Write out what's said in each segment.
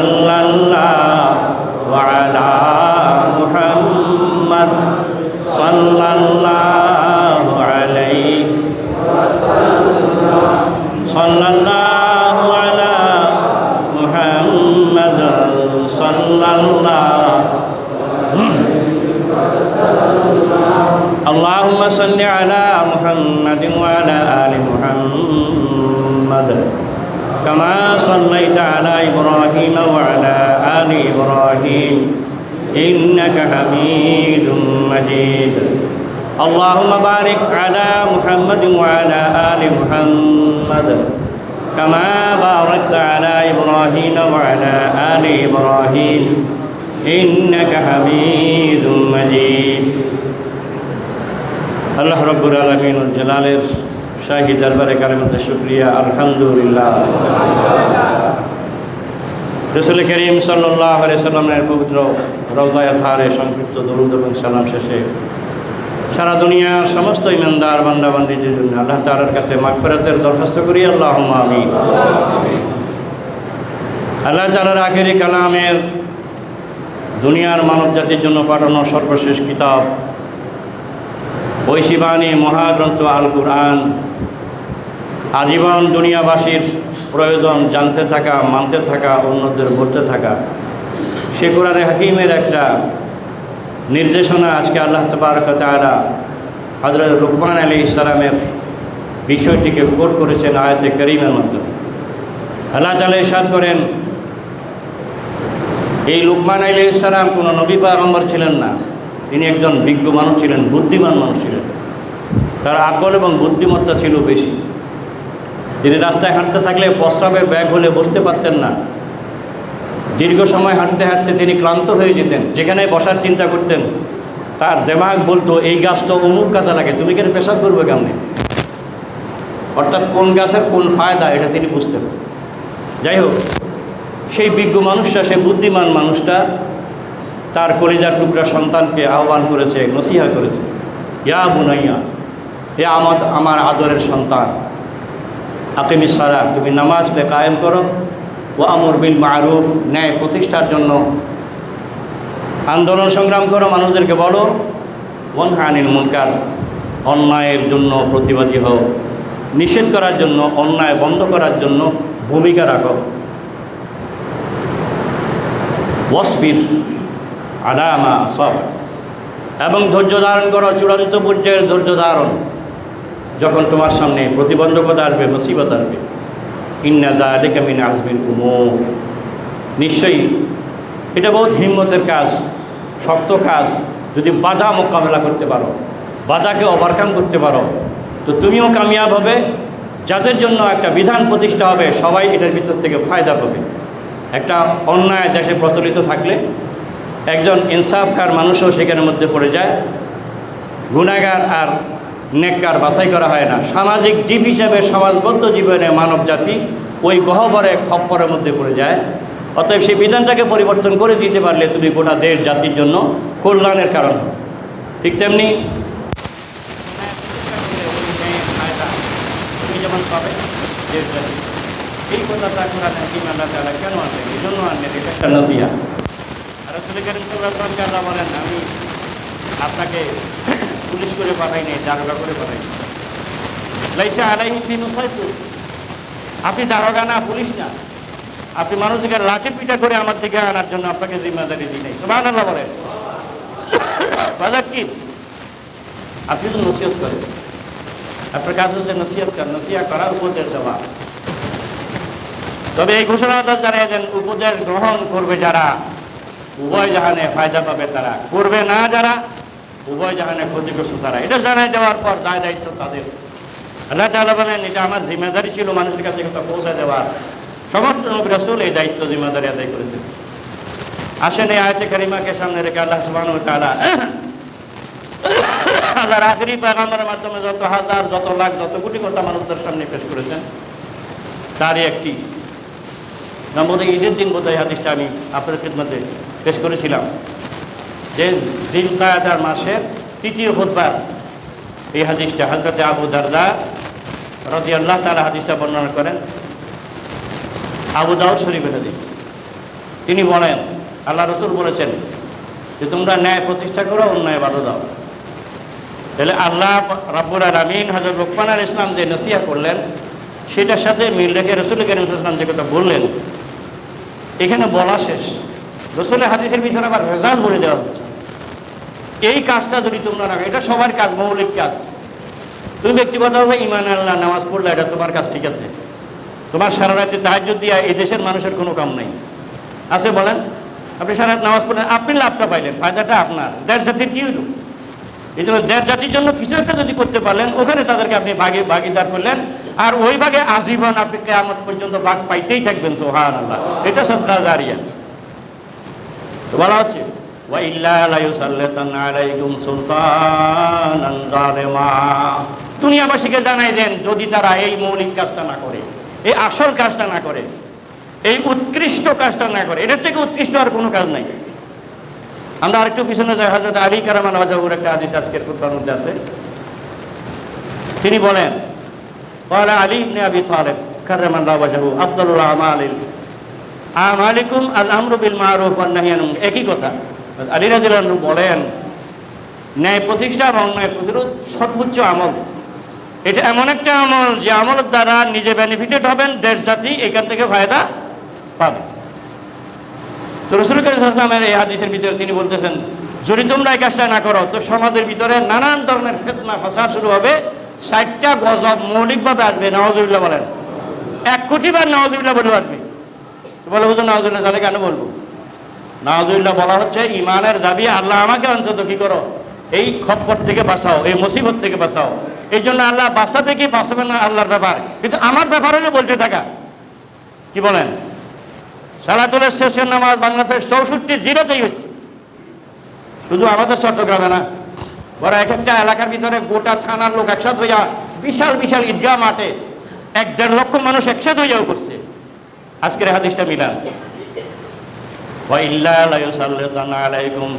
আল্লাহ وعلى آل محمد كما باركت على إبراهيم وعلى آل إبراهيم إنك حميد مجيد আল্লাহ রব্বুর আলমিন জালালের শাহী দরবারে কারিমতে শুক্রিয়া আলহামদুলিল্লাহ রসুল করিম সাল্লাহ সাল্লামের পবিত্র রওজায় থারে সংক্ষিপ্ত দরুদ এবং সালাম শেষে সারা দুনিয়ার সমস্ত ইমানদার বান্দাবান্দিদের জন্য আল্লাহ তালার কাছে মাগফেরাতের দরখাস্ত করি আল্লাহ আমি আল্লাহ তালার আখেরি কালামের দুনিয়ার মানব জাতির জন্য পাঠানো সর্বশেষ কিতাব, ঐশিবাণী মহাগ্রন্থ আল কুরআন। আজীবন দুনিয়াবাসীর প্রয়োজন জানতে থাকা, মানতে থাকা, অন্যদের বলতে থাকা। সে কোরআনে হাকিমের একটা নির্দেশনা আজকে আল্লাহ তবরকতালা হজরত রুকমান আলী ইসলামের বিষয়টিকে কোট করেছেন আয়তে করিমের মাধ্যমে। আল্লাহ তালা ইসাদ করেন, এই লুকমান আলী ইসলাম কোনো নবী পাগম্বর ছিলেন না। তিনি একজন বিজ্ঞ মানুষ ছিলেন, বুদ্ধিমান মানুষ ছিলেন। তার আকল এবং বুদ্ধিমত্তা ছিল বেশি। তিনি রাস্তায় হাঁটতে থাকলে প্রস্রাবের ব্যাগ হলে বসতে পারতেন না। দীর্ঘ সময় হাঁটতে হাঁটতে তিনি ক্লান্ত হয়ে যেতেন। যেখানে বসার চিন্তা করতেন, তার দেমাগ বলতো, এই গাছ তো অমুক কাজে লাগে, তুমি কেন পেশাব করবে কেমনে? অর্থাৎ কোন গাছের কোন ফায়দা, এটা তিনি বুঝতেন। যাই হোক, সেই বিজ্ঞ মানুষটা, সেই বুদ্ধিমান মানুষটা তার কলিজার টুকরা সন্তানকে আহ্বান করেছে, নসিহা করেছে, ইয়া বুনাইয়া, হে আমার আমার আদরের সন্তান আকিমি সারা তুমি নামাজকে কায়েম করো ও আমর বিল মারুফ, ন্যায় প্রতিষ্ঠার জন্য আন্দোলন সংগ্রাম করো, মানুষদেরকে বলো ওয়ান আনিল মুনকার, অন্যায়ের জন্য প্রতিবাদী হও, নিষেধ করার জন্য, অন্যায় বন্ধ করার জন্য ভূমিকা রাখো। ওয়াসবির আলামা সব, এবং ধৈর্য ধারণ করো, চূড়ান্ত পর্যায়ের ধৈর্য ধারণ, যখন তোমার সামনে প্রতিবন্ধকতা আসবে, মুসিবত আসবে। ইন্নাজা আলিকামিন আসবিন উমো নিশ্চয়ই এটা বহুত হিম্মতের কাজ, শক্ত কাজ, যদি বাধা মোকাবেলা করতে পারো, বাধাকে ওভারকাম করতে পারো, তো তুমিও কামিয়াব হবে, যাদের জন্য একটা বিধান প্রতিষ্ঠা হবে, সবাই এটার ভিতর থেকে ফায়দা পাবে। একটা অন্যায় দেশে প্রচলিত থাকলে একজন ইনসাফকার মানুষও সেখানের মধ্যে পড়ে যায় গুণাগার আর নেককার বাছাই করা হয় না। সামাজিক জীব হিসাবে সমাজবদ্ধ জীবনে মানব জাতি ওই গহবরে খপ্পরের মধ্যে পড়ে যায়। অতএব সেই বিধানটাকে পরিবর্তন করে দিতে পারলে তুমি গোটা দেশ জাতির জন্য কল্যাণের কারণ। ঠিক তেমনি যেমন কেন এই জন্য বলেন, আমি আপনাকে পুলিশ করে পাঠাই নাই, দারোগা করে পাঠাই লাইসা আলাইহি ফি মুসাইফু আপনি দারোগা না, পুলিশ না। আপনি মানুষকে লাঠি পিটা করে আমার দিকে আনার জন্য আপনাকে জিম্মাদারি দিই নাই। সুবহানাল্লাহ বলেন। বাজার কি? আপনি তো নসিহত করেন। আপনার কাজ হচ্ছে নসিহত করেন নসিহা করা উপদেশ দেওয়া। তবে এই ঘোষণাটা জানিয়ে দেন, উপদেশ গ্রহণ করবে যারা, উভয় জাহানে ফায়দা পাবে তারা। করবে না যারা উভয় জাহানে ক্ষতিগ্রস্ত তারা। এটা জানাই দেওয়ার পর দায় দায়িত্ব তাদের। আল্লাহ তাআলা বলেন, এটা আমার জিম্মেদারি ছিল, মানুষের কাছে কথা পৌঁছে দেওয়ার। সমস্ত রাসূল এই দায়িত্ব জিম্মেদারি আদায় করেছেন। আসেন এই আয়তে কারিমাকে সামনে রেখে আল্লাহ সুবহানাহু ওয়া তাআলা আল্লাহর আখেরি পেগামের মাধ্যমে যত হাজার, যত লাখ, যত কোটি কথা মানুষদের সামনে পেশ করেছেন, তারই একটি নম্বরে ঈদের দিন বোধহয় হাদিসটা আমি আপনাদের খেদমতে পেশ করেছিলাম। যে দিন কায়াদার মাসের তৃতীয় বুধবার, এই হাদিসটা হজরতে আবু দারদা রদি আল্লাহ তালা হাদিসটা বর্ণনা করেন। আবু দাউদ শরীফের হাদিস। তিনি বলেন, আল্লাহ রসুল বলেছেন যে, তোমরা ন্যায় প্রতিষ্ঠা করো, অন্যায় বাধা দাও। তাহলে আল্লাহ রাব্বুর আলমিন হাজর লোকমান আল ইসলাম যে নসিয়া করলেন, সেটার সাথে মিল রেখে রসুল করিম ইসলাম যে কথা বললেন, এখানে বলা শেষ। রসুলের হাদিসের পিছনে আবার রেজাল্ট বলে দেওয়া হচ্ছে। এই কাজটা যদি তোমরা রাখো, এটা সবার কাজ, মৌলিক কাজ। তুমি ব্যক্তিগতভাবে ইমান আল্লাহ নামাজ পড়লে, এটা তোমার কাজ, ঠিক আছে। তোমার সারা রাতে তাহাজ দিয়া এই দেশের মানুষের কোনো কাম নাই। আছে, বলেন? আপনি সারা রাত নামাজ পড়লেন, আপনি লাভটা পাইলেন, ফায়দাটা আপনার। দেড় জাতির কি হইল? এই জন্য দেড় জাতির জন্য কিছু একটা যদি করতে পারলেন, ওখানে তাদেরকে আপনি ভাগে ভাগিদার করলেন, আর ওই ভাগে আজীবন আপনি কেয়ামত পর্যন্ত ভাগ পাইতেই থাকবেন সোহান আল্লাহ এটা সত্তা জারিয়া। বলা হচ্ছে وَإِلَّا لَيُسَلِّطَنَّ عَلَيْكُمْ سُلْطَانًا ظَالِمًا দুনিয়াবাসীকে জানাই দেন যদি তারা এই মৌলিক কাজটা না করে এই আসল কাজটা না করে এই উৎকৃষ্ট কাজটা না করে এটার থেকে উৎকৃষ্ট আর কোনো কাজ নাই আমরা আরেকটু পিছনে যাই হজরত আলী কারামান ওয়াজাহুর একটা আদিস আজকের খুতবার মধ্যে আছে তিনি বলেন قال علي بن ابي طالب كرم الله وجهه افضل الاعمال আমালিকুম আল আমরু বিল মারুফ ওয়ান নাহি আনিল মুনকার একই কথা আলী রাদিয়াল্লাহু আনহু বলেন, ন্যায় প্রতিষ্ঠা এবং ন্যায় প্রতিরোধ সর্বোচ্চ আমল। এটা এমন একটা আমল যে আমলের দ্বারা নিজে বেনিফিটেড হবেন দেশ জাতি এখান থেকে ফায়দা পাবে। তো রসুল এই হাদিসের ভিতরে তিনি বলতেছেন, যদি তোমরা এই কাজটা না করো, তো সমাজের ভিতরে নানান ধরনের ফেতনা, ফাসাদ শুরু হবে। ষাটটা গজব মৌলিকভাবে আসবে নওয়াজুল্লাহ বলেন। এক কোটি বার নওয়াজুল্লাহ বলে আসবে। বলে হুজুর নওয়াজুল্লাহ তাহলে কেন বলব? নওয়াজুল্লাহ বলা হচ্ছে, ইমানের দাবি আল্লাহ আমাকে অন্তত কি করো? এই খপ্পর থেকে বাঁচাও, এই মুসিবত থেকে বাঁচাও। এই জন্য আল্লাহ বাঁচাবে কি? বাঁচাবে না আল্লাহর ব্যাপার। কিন্তু আমার ব্যাপার হলে বলতে থাকা। কি বলেন? সালাতুলের শেষের নামাজ বাংলাদেশের চৌষট্টি জিরোতেই হয়েছে। শুধু আমাদের চট্টগ্রামে না, ওরা এক একটা এলাকার ভিতরে গোটা থানার লোক একসাথে হইয়া বিশাল বিশাল ঈদগাহ মাঠে এক দেড় লক্ষ মানুষ একসাথে হইয়াও করছে। আজকের হাদিসটা মিলান। আলাইকুম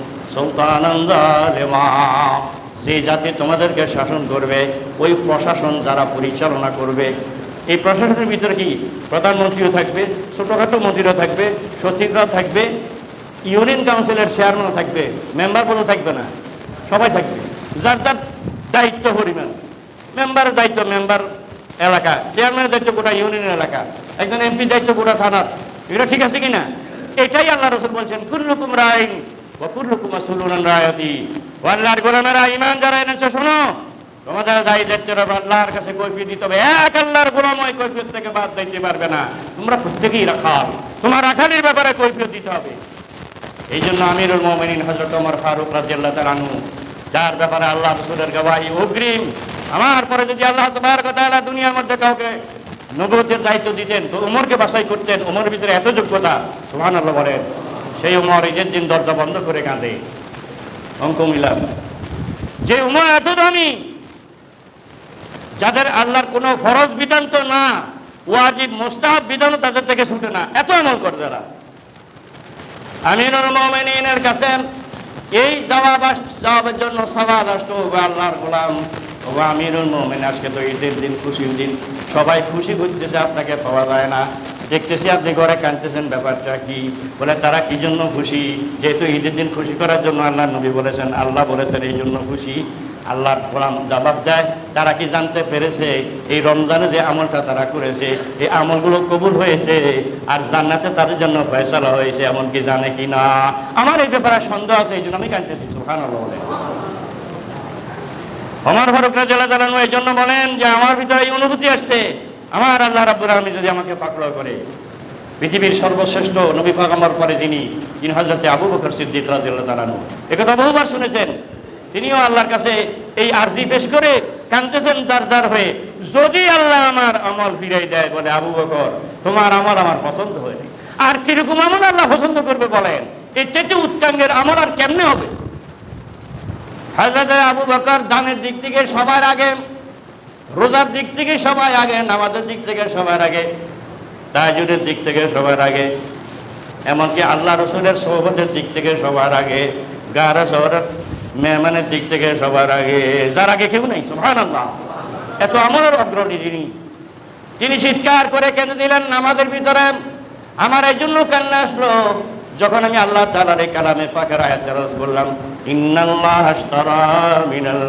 যে জাতি তোমাদেরকে শাসন করবে, ওই প্রশাসন যারা পরিচালনা করবে। এই প্রশাসনের ভিতরে কি প্রধানমন্ত্রীও থাকবে, ছোটোখাটো মন্ত্রীরা থাকবে সচিবরা থাকবে, ইউনিয়ন কাউন্সিলের চেয়ারম্যান থাকবে, মেম্বার পদও থাকবে না, সবাই থাকবে। যার যার দায়িত্ব পরিমাণ। মেম্বারের দায়িত্ব মেম্বার এলাকা, চেয়ারম্যানের দায়িত্ব গোটা ইউনিয়নের এলাকা, একজন এমপি দায়িত্ব গোটা থানার। এটা ঠিক আছে কি না এটাই আল্লাহ রসুল বলছেন, কুল্লুকুম রাইন কুল্লুকুম আসুলুন রায়তি। আল্লাহর গোলামেরা ইমান যারা এনেছো, শোনো, তোমাদের দায়ী দায়িত্বের আল্লাহর কাছে কৈফিয়ত দিতে হবে। এক আল্লাহর গোলাম ওই কৈফিয়ত থেকে বাদ দিতে পারবে না। তোমরা প্রত্যেকেই রাখাল। তোমার রাখালির ব্যাপারে কৈফিয়ত দিতে হবে। এই জন্য আমিরুল মোমিনিন হজরত ওমর ফারুক রাজিয়াল্লাহ তালানু যার ব্যাপারে আল্লাহ রসুলের গবাহি অগ্রিম, আমার পরে যদি আল্লাহ তোমার কথা দুনিয়ার মধ্যে কাউকে নবতের দায়িত্ব দিতেন, তো উমরকে বাছাই করতেন উমরের ভিতরে এত যোগ্যতা সুহান আল্লাহ বলেন, সেই উমর ঈদের দিন দরজা বন্ধ করে কাঁদে। অঙ্ক মিলাম যে উমর এত দামি, যাদের আল্লাহর কোনো ফরজ বিধান তো না, ওয়াজিব, মোস্তাহাব বিধানও তাদের থেকে ছুটে না, এত আমল করে তারা। আমিনুল মোমিনের কাছে এই জবাব জবাবের জন্য সবাদ আসতো আল্লাহর গোলাম ও আমিরুল মোমিন, আজকে তো ঈদের দিন, খুশির দিন। সবাই খুশি করতেছে আপনাকে পাওয়া যায় না। দেখতেছি আপনি ঘরে কাঁদতেছেন, ব্যাপারটা কি? বলে, তারা কি জন্য খুশি? যেহেতু ঈদের দিন খুশি করার জন্য আল্লাহ নবী বলেছেন, আল্লাহ বলেছেন এই জন্য খুশি। আল্লাহর গোলাম জবাব দেয়, তারা কি জানতে পেরেছে? এই রমজানে যে আমলটা তারা করেছে, এই আমলগুলো কবুল হয়েছে, আর জান্নাতে তাদের জন্য ফয়সালা হয়েছে এমন কি জানে কি না? আমার এই ব্যাপারে সন্দেহ আছে, এই জন্য আমি কাঁদতেছি সুখান বলে। আমার ফারুক রাজা জানানো এই জন্য বলেন যে আমার ভিতরে এই অনুভূতি আসছে। আমার আল্লাহ রাব্বুর আলমী যদি আমাকে পাকড় করে, পৃথিবীর সর্বশ্রেষ্ঠ নবী পাগাম্বর পরে যিনি যিনি হজরতে আবু বকর সিদ্দিক রাজিয়াল্লাহ তালানু একথা বহুবার শুনেছেন। তিনিও আল্লাহর কাছে এই আরজি পেশ করে কাঁদতেছেন দার দার হয়ে, যদি আল্লাহ আমার আমল ফিরাই দেয়, বলে আবু বকর, তোমার আমল আমার পছন্দ হয়ে আর কীরকম আমল আল্লাহ পছন্দ করবে বলেন? এর চেয়ে উচ্চাঙ্গের আমল আর কেমনে হবে? হাজরত আবু বকর দানের দিক থেকে সবার আগে, রোজার দিক থেকে সবাই আগে, নামাজের দিক থেকে সবার আগে তাজুদের দিক থেকে সবার আগে, এমনকি আল্লাহ রসুলের সৌবতের দিক থেকে সবার আগে গারা শহরের মেহমানের দিক থেকে সবার আগে। যার আগে কেউ নেই সোহান আল্লাহ এত আমলের অগ্রণী তিনি তিনি চিৎকার করে কেঁদে দিলেন নামাজের ভিতরে, আমার এই জন্য কান্না আসলো যখন আমি আল্লাহ তাআলার এই কালামে পাকের আয়াত ইন্নাল্লাহ আশতারা মিনাল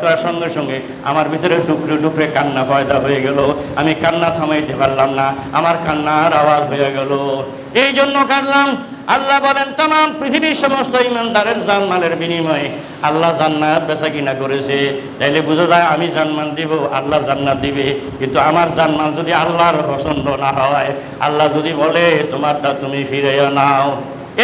করার সঙ্গে সঙ্গে আমার ভিতরে টুকরে টুকরে কান্না পয়দা হয়ে গেল। আমি কান্না থামাইতে পারলাম না, আমার কান্নার আওয়াজ হয়ে গেল। এই জন্য কাঁদলাম। আল্লাহ বলেন তাম পৃথিবীর সমস্ত ইমানদারের জানমালের বিনিময়ে আল্লাহ জান্নাত বেচা কিনা করেছে। তাইলে বুঝা যায় আমি জানমান দিব, আল্লাহ জান্নাত দিবে। কিন্তু আমার জানমান যদি আল্লাহর পছন্দ না হয়, আল্লাহ যদি বলে, তোমারটা তুমি ফিরে নাও।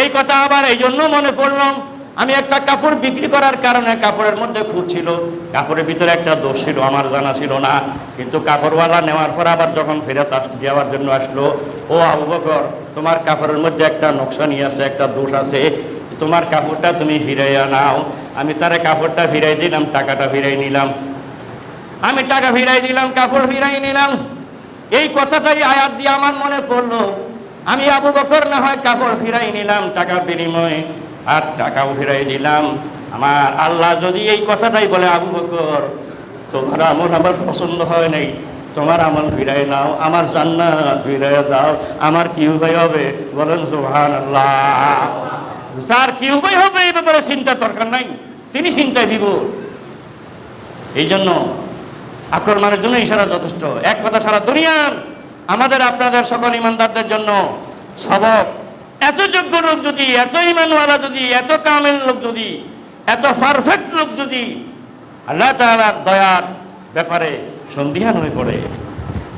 এই কথা আবার এই জন্য মনে পড়লাম আমি একটা কাপড় বিক্রি করার কারণে কাপড়ের মধ্যে খুঁত ছিল। কাপড়ের ভিতরে একটা দোষ ছিল, আমার জানা ছিল না। কিন্তু কাপড়ওয়ালা নেওয়ার পর আবার যখন ফেরত আস যাওয়ার জন্য আসলো, ও আবু বকর তোমার কাপড়ের মধ্যে একটা নকশানি আছে একটা দোষ আছে, তোমার কাপড়টা তুমি ফিরাইয়া নাও। আমি তারে কাপড়টা ফিরাই দিলাম, টাকাটা ফিরাই নিলাম। আমি টাকা ফিরাই দিলাম, কাপড় ফিরাই নিলাম। এই কথাটাই আয়াত দিয়ে আমার মনে পড়ল। আমি আবু বকর না হয় কাপড় ফিরাই নিলাম, টাকার বিনিময়ে, আর টাকাও ফিরাই দিলাম আমার আল্লাহ যদি এই কথাটাই বলে আবু বকর, তোমার আমল আমার পছন্দ হয় নাই। তোমার আমল ফিরাই নাও, আমার জান্নাত ফিরাই দাও। আমার কি উপায় হবে? বলেন সুহান আল্লাহ যার কি উপায় হবে এই ব্যাপারে চিন্তার দরকার নাই। তিনি চিন্তায় বিভোর এই জন্য আক্রমণের জন্য ইশারা যথেষ্ট। এক কথা সারা দুনিয়ার আমাদের আপনাদের সকল ইমানদারদের জন্য সবক। এত যোগ্য লোক যদি, এত ইমানওয়ালা যদি, এত কামেল লোক যদি, এত পারফেক্ট লোক যদি, আল্লাহ তাআলার দয়ার ব্যাপারে সন্দিহান হয়ে পড়ে।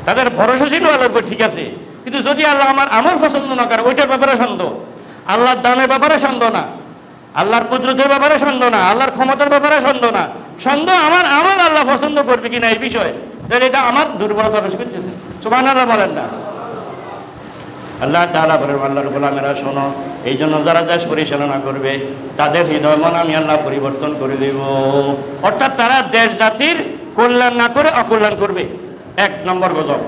তাদের ভরসা ছিল আল্লাহর উপর, ঠিক আছে। কিন্তু যদি আল্লাহ আমার আমল পছন্দ না করে, ওইটার ব্যাপারে সন্দেহ। আল্লাহর দানের ব্যাপারে সন্দেহ না। আল্লাহর কুদরতের ব্যাপারে সন্দেহ না। আল্লাহর ক্ষমতার ব্যাপারে সন্দেহ না। সন্দেহ আমার আমার আল্লাহ পছন্দ করবে কিনা এই বিষয়ে। তাহলে এটা আমার দুর্বলতা বেশ করতেছে। সুবাহ আল্লাহ বলেন না। আল্লাহ তাআলা বলেন আল্লাহর গোলামেরা শোনো এই জন্য যারা দেশ পরিচালনা করবে, তাদের হৃদয় মন আমি আল্লাহ পরিবর্তন করে দেব। অর্থাৎ তারা দেশ জাতির কল্যাণ না করে অকল্যাণ করবে। এক নম্বর গজব।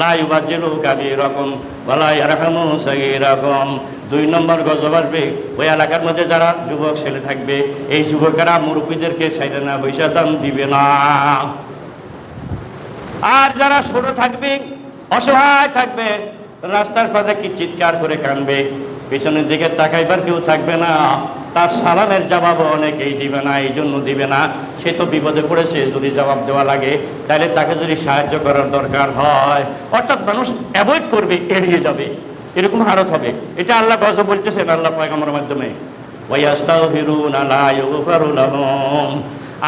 লাই বাজিলু কাবি রকম বলাই রাখামু সাগি রকম দুই নম্বর গজব আসবে। ওই এলাকার মধ্যে যারা যুবক ছেলে থাকবে, এই যুবকেরা মুরব্বীদেরকে সাইডে না পয়সা দাম দিবে না। আর যারা ছোট থাকবে, অসহায় থাকবে, রাস্তার পাশে কি চিৎকার করে কানবে পেছনের দিকে তাকাইবার কেউ থাকবে না। তার সালামের জবাবও অনেকেই দিবে না, এই জন্য দিবে না। সে তো বিপদে পড়েছে, যদি জবাব দেওয়া লাগে, তাহলে তাকে যদি সাহায্য করার দরকার হয়, অর্থাৎ মানুষ অ্যাভয়েড করবে, এড়িয়ে যাবে। এরকম হারত হবে। এটা আল্লাহ গজব বলতেছেন, আল্লাহ পয়গমের মাধ্যমে।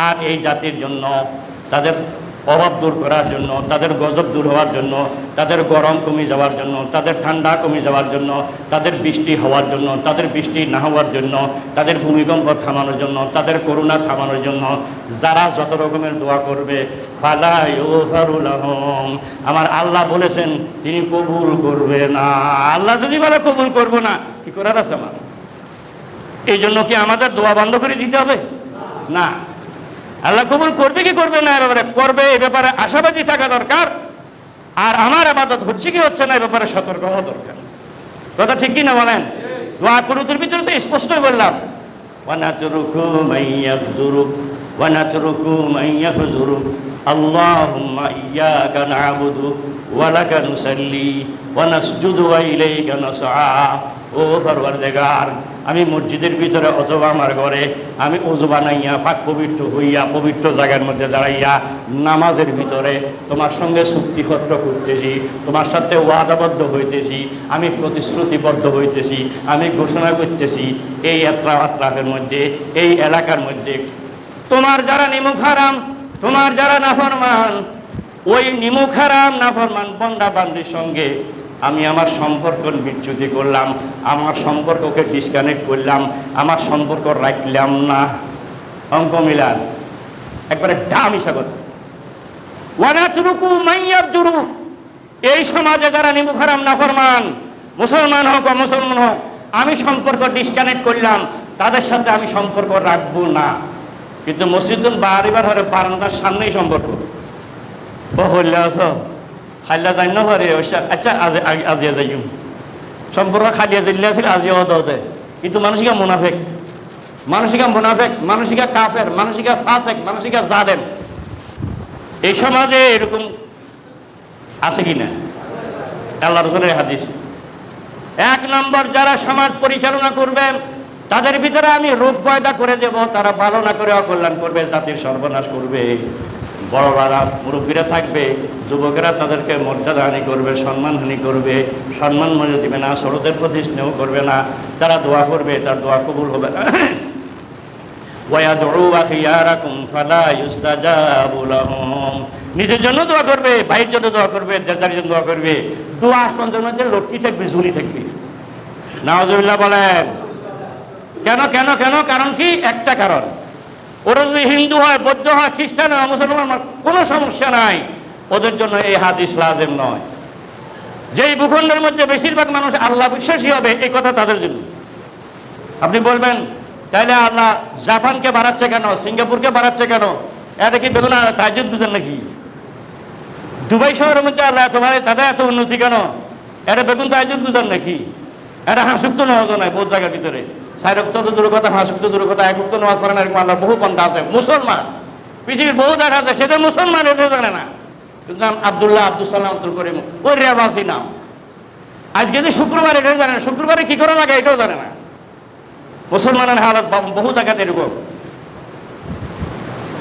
আর এই জাতির জন্য তাদের অভাব দূর করার জন্য, তাদের গজব দূর হওয়ার জন্য, তাদের গরম কমে যাওয়ার জন্য, তাদের ঠান্ডা কমে যাওয়ার জন্য, তাদের বৃষ্টি হওয়ার জন্য, তাদের বৃষ্টি না হওয়ার জন্য, তাদের ভূমিকম্প থামানোর জন্য, তাদের করুণা থামানোর জন্য, যারা যত রকমের দোয়া করবে আমার আল্লাহ বলেছেন, তিনি কবুল করবে না। আল্লাহ যদি বলে কবুল করব না, কি করার আছে আমার? এই জন্য কি আমাদের দোয়া বন্ধ করে দিতে হবে? না। আল্লাহ কবুল করবে কি করবে না এ ব্যাপারে করবে, এ ব্যাপারে আশাবাদী থাকা দরকার। আর আমার আবাদত হচ্ছে কি হচ্ছে না, এ ব্যাপারে সতর্ক হওয়া দরকার। কথা ঠিক কি না বলেন? দোয়া কুরুতের ভিতরে তো স্পষ্টই বললাম। ওয়ানাতরুকু মাইয়াফজুরুক ওয়ানাতরুকু মাইয়াফজুরুক আল্লাহুম্মা ইয়্যাকা না'বুদু ওয়া লাকা নুসাল্লি ওয়া নাসজুদু ওয়া ও আমি মসজিদের ভিতরে অথবা আমার ঘরে, আমি ওজু বানাইয়া, পাক পবিত্র হইয়া, পবিত্র জায়গার মধ্যে দাঁড়াইয়া নামাজের ভিতরে তোমার সঙ্গে চুক্তিপত্র করতেছি, তোমার সাথে ওয়াদাবদ্ধ হইতেছি, আমি প্রতিশ্রুতিবদ্ধ হইতেছি, আমি ঘোষণা করতেছি, এই যাত্রা আত্রাফের মধ্যে, এই এলাকার মধ্যে। তোমার যারা নিমুখারাম তোমার যারা নাফরমান, ওই নিমুখারাম নাফরমান বন্দা বান্দির সঙ্গে আমি আমার সম্পর্ক বিচ্যুতি করলাম, আমার সম্পর্ককে ডিসকানেক্ট করলাম, আমার সম্পর্ক রাখলাম না। অঙ্ক মিলান, একবারে ডাম হিসাগত মাইয়াবজুরু, এই সমাজে যারা নিমুখারাম, নাফরমান, মুসলমান হোক মুসলমান হোক, আমি সম্পর্ক ডিসকানেক্ট করলাম, তাদের সাথে আমি সম্পর্ক রাখব না। কিন্তু মসজিদুল বাড়িবার হরে বারান্দার সামনেই সম্পর্ক। খাইলা যাই না হরে আচ্ছা আজ আজিয়া যাই সম্পর্ক খালিয়া দিল্লি আছিল, আজিও দে কিন্তু মানসিকা মুনাফেক। মানসিকা মুনাফেক, মানসিকা কাফের মানসিকা ফাতেক মানসিকা জাদেম এই সমাজে এরকম আছে কি না? আল্লাহ রসুলের হাদিস। এক নম্বর, যারা সমাজ পরিচালনা করবেন তাদের ভিতরে আমি রোগ পয়দা করে দেব, তারা ভালো না করে অকল্যাণ করবে, জাতির সর্বনাশ করবে। বড়রা মুরব্বীরা থাকবে, যুবকেরা তাদেরকে মর্যাদাহানি করবে, সম্মানহানি করবে, সম্মান মনে দিবে না ষোলোদের প্রতি স্নেহ করবে না তারা দোয়া করবে তার দোয়া কবুল হবে না। নিজের জন্য দোয়া করবে, ভাইয়ের জন্য দোয়া করবে দেদার জন্য দোয়া করবে। দোয়া আসমানের মধ্যে লটকি থাকবে, ঝুলি থাকবে। নাওজুবিল্লাহ বলেন, কেন কেন কেন? কারণ কি? একটা কারণ। ওরা যদি হিন্দু হয়, বৌদ্ধ হয়, খ্রিস্টান হয়, মুসলমান কোনো সমস্যা নাই। ওদের জন্য এই হাদিস লাজেম নয়। যেই ভূখণ্ডের মধ্যে বেশিরভাগ মানুষ আল্লাহ বিশ্বাসী হবে, এই কথা তাদের জন্য। আপনি বলবেন তাহলে আল্লাহ জাপানকে বাড়াচ্ছে কেন? সিঙ্গাপুরকে বাড়াচ্ছে কেন? এটা কি বেগুনা তাজুদ গুজার নাকি? দুবাই শহরের মধ্যে আল্লাহ এত ভাই তাদের এত উন্নতি কেন? এটা বেগুন তাজুদ গুজার নাকি? এটা হাসুক্ত নামাজ নাই বহু জায়গার ভিতরে। সাইরক্ত তো দূর কথা হাসুক্ত দূর কথা একুক্ত নামাজ পড়ে না, এরকম আল্লাহ বহু পন্থা আছে। মুসলমান, পৃথিবীর বহু দেখা আছে সেটা মুসলমান এটা জানে না। কিন্তু আবদুল্লাহ আব্দুল সালাম আব্দুল করিম, ওই রেবাসি নাম। আজকে যে শুক্রবার, এটাও জানে না। শুক্রবারে কি করে লাগে, এটাও জানে না। মুসলমানের হালত বহু জায়গাতে এরকম।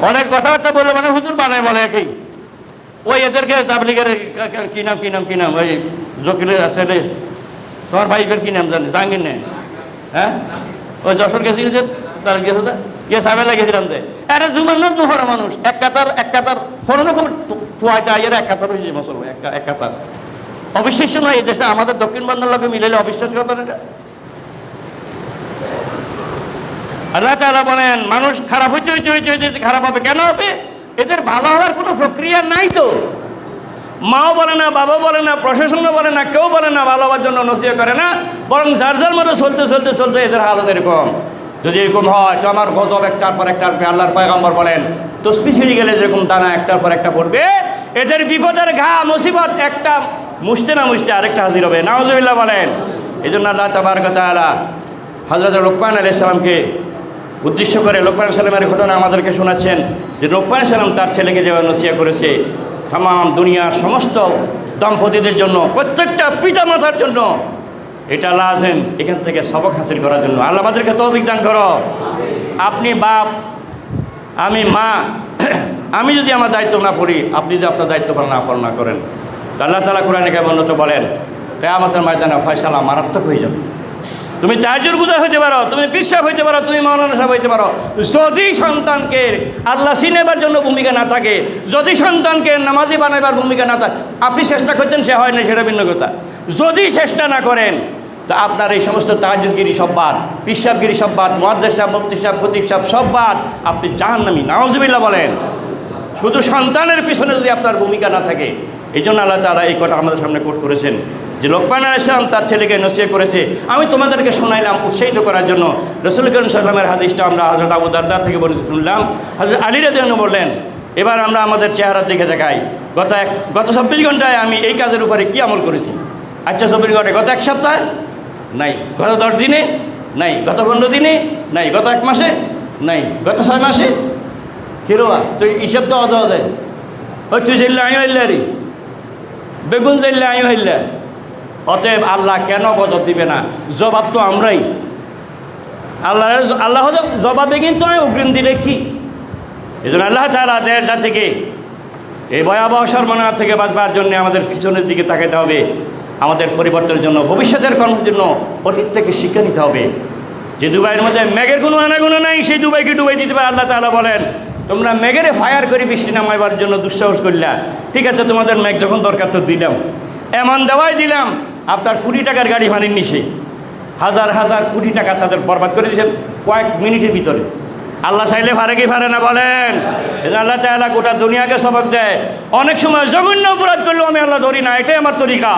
অনেক কথাবার্তা বলে মানে হুজুর বানায় বলে একই। ওই এদেরকে তাবলিগের কা- নাম, কি নাম কি নাম? ওই জকিলের ছেলে, তোমার ভাইবের কি নাম জানি? জাহাঙ্গীর নে হ্যাঁ? ওই যশোর গেছিল যে, তার গেছে গিয়ে সাবেলা গেছিলাম যে আরে জুমান্নত নহরা মানুষ। এক কাতার এক কাতার। ফোরনো খুব টুয়াইটা আইয়ের এক কাতার হয়েছে মুসলমান, এক কাতার। অবিশ্বাস্য নয় এই দেশে, আমাদের দক্ষিণ বাংলার লোকে মিলাইলে অবিশ্বাস্য কথা এটা আল্লাহ তাআলা বলেন, মানুষ খারাপ হইতে হইতে হইতে খারাপ হবে। কেন হবে? এদের ভালো হওয়ার কোনো প্রক্রিয়া নাই তো। মাও বলে না বাবা বলে না, প্রশাসনও বলে না, কেউ বলে না ভালো জন্য নসিয়া করে না, বরং যার যার মতো চলতে চলতে চলতে এদের হালত এরকম। যদি এরকম হয়, তো আমার গজব একটার পর একটা আসবে, আল্লাহর পয়গম্বর বলেন, তসবি ছিঁড়ে গেলে যেরকম দানা একটার পর একটা পড়বে, এদের বিপদের ঘা, মুসিবত একটা মুছতে না মুছতে আরেকটা হাজির হবে। নাওজুবিল্লাহ বলেন। এই জন্য আল্লাহ তাবার কথা আলা হজরত লোকমান আলী ইসলামকে উদ্দেশ্য করে লোকমান সালামের ঘটনা আমাদেরকে শোনাচ্ছেন যে লোকমান সালাম তার ছেলেকে যেভাবে নসিয়া করেছে তাম দুনিয়ার সমস্ত দম্পতিদের জন্য, প্রত্যেকটা পিতা মাতার জন্য এটা লাজেম এখান থেকে সবক হাসিল করার জন্য। আল্লাহ আমাদেরকে তো অভিজ্ঞান করো। আপনি বাপ, আমি মা, আমি যদি আমার দায়িত্ব না পড়ি, আপনি যদি আপনার দায়িত্ব পালন পালন না করেন আল্লাহ তালা কোরআনে কেমন বলেন, কেয়ামতের ময়দানে ফয়সালা মারাত্মক হয়ে যাবে। তুমি তাজুর গুজা হইতে পারো, তুমি বিশ্বাস হইতে পারো, তুমি মৌলানা সাহেব হইতে পারো। যদি সন্তানকে আল্লাহ সিনেবার জন্য ভূমিকা না থাকে, যদি সন্তানকে নামাজি বানাইবার ভূমিকা না থাকে, আপনি চেষ্টা করতেন সে হয় না সেটা ভিন্ন কথা। যদি চেষ্টা না করেন, তা আপনার এই সমস্ত তাজুদগিরি সব বাদ পিসাবগিরি সব বাদ মহাদ্দেশ সাহেব, মুফতি সাহেব, খতিব সাহেব সব বাদ, আপনি জাহান্নামি। নাওজবিল্লা বলেন, শুধু সন্তানের পিছনে যদি আপনার ভূমিকা না থাকে এই জন্য আল্লাহ তারা এই কথা আমাদের সামনে কোট করেছেন। যে লোকমান আলাইসলাম তার ছেলেকে নসিয়ে করেছে, আমি তোমাদেরকে শোনাইলাম, উৎসাহিত করার জন্য রসুল করিম সাল্লামের হাদিসটা আমরা হজরত আবু দাদা থেকে বর্ণিত শুনলাম। হজরত আলীর জন্য বললেন, এবার আমরা আমাদের চেহারার দিকে দেখাই গত এক, গত চব্বিশ ঘন্টায় আমি এই কাজের উপরে কি আমল করেছি? আচ্ছা চব্বিশ ঘন্টায় গত এক সপ্তাহে? নাই। গত দশ দিনে? নাই। গত পনেরো দিনে? নাই। গত এক মাসে? নাই। গত ছয় মাসে? হিরোয়া, তুই হিসাব তো অদ অদে। ওই তুই জেললে আমি হইলে রে। বেগুন জেললে আমি হইলে অতএব আল্লাহ কেন গজব দিবে না? জবাব তো আমরাই। আল্লাহ আল্লাহ জবাবে কিন্তু নয় অগ্রিম দিলে কি? এই জন্য আল্লাহ তালা দেড় থেকে এই ভয়াবহ সর্বনাশ থেকে বাঁচবার জন্য আমাদের পিছনের দিকে তাকাতে হবে। আমাদের পরিবর্তনের জন্য, ভবিষ্যতের কর্মের জন্য অতীত থেকে শিক্ষা নিতে হবে। যে দুবাইয়ের মধ্যে মেঘের কোনো আনাগুনো নাই, সেই দুবাইকে ডুবাই দিতে পারে আল্লাহ তাআলা বলেন। তোমরা মেঘের ফায়ার করে বৃষ্টি নামাইবার জন্য দুঃসাহস করলা। ঠিক আছে, তোমাদের মেঘ যখন দরকার তো দিলাম। এমন দেওয়াই দিলাম আপনার কুড়ি টাকার গাড়ি ভানির নিশে হাজার হাজার কোটি টাকা তাদের বরবাদ করে দিয়েছেন কয়েক মিনিটের ভিতরে। আল্লাহ চাইলে পারে কি পারে না বলেন? আল্লাহ তাআলা গোটা দুনিয়াকে সবক দেয়। অনেক সময় জঘন্য অপরাধ করলেও আমি আল্লাহ ধরি না, এটাই আমার তরিকা।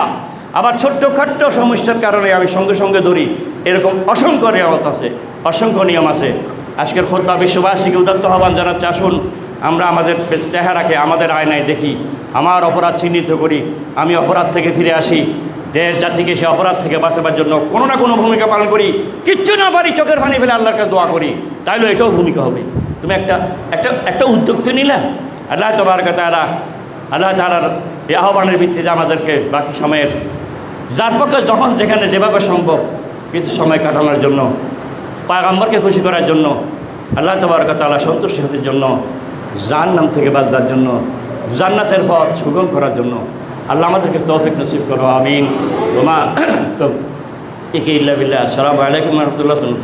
আবার ছোট্ট খাট্ট সমস্যার কারণে আমি সঙ্গে সঙ্গে ধরি। এরকম অসংখ্য নিয়মত আছে, অসংখ্য নিয়ম আছে। আজকের খোদ্া বিশ্ববাসীকে উদাত্ত আহ্বান জানাচ্ছে, আসুন আমরা আমাদের চেহারাকে, আমাদের আয়নায় দেখি। আমার অপরাধ চিহ্নিত করি, আমি অপরাধ থেকে ফিরে আসি। দেশ, জাতিকে সে অপরাধ থেকে বাঁচাবার জন্য কোনো না কোনো ভূমিকা পালন করি। কিচ্ছু না পারি, চোখের পানি ফেলে আল্লাহর কাছে দোয়া করি। তাইলে এটাও ভূমিকা হবে। তুমি একটা একটা একটা উদ্যোগ তো নিলে। আল্লাহ তোমার কথা আল্লাহ তালার এই আহ্বানের ভিত্তিতে আমাদেরকে বাকি সময়ের যার পক্ষে যখন যেখানে যেভাবে সম্ভব কিছু সময় কাটানোর জন্য, পায়গাম্বরকে খুশি করার জন্য, আল্লাহ তবরক তালা সন্তুষ্টি হতে জন্য জান্নাম থেকে বাঁচবার জন্য, জান্নাতের পথ সুগম করার জন্য আল্লাহ আমাদেরকে তৌফিক নসিব করো, আমিন। রোমা তো, একে ইল্লা বিল্লাহ, আসসালামু আলাইকুম রহমতুল্লাহ শুনুন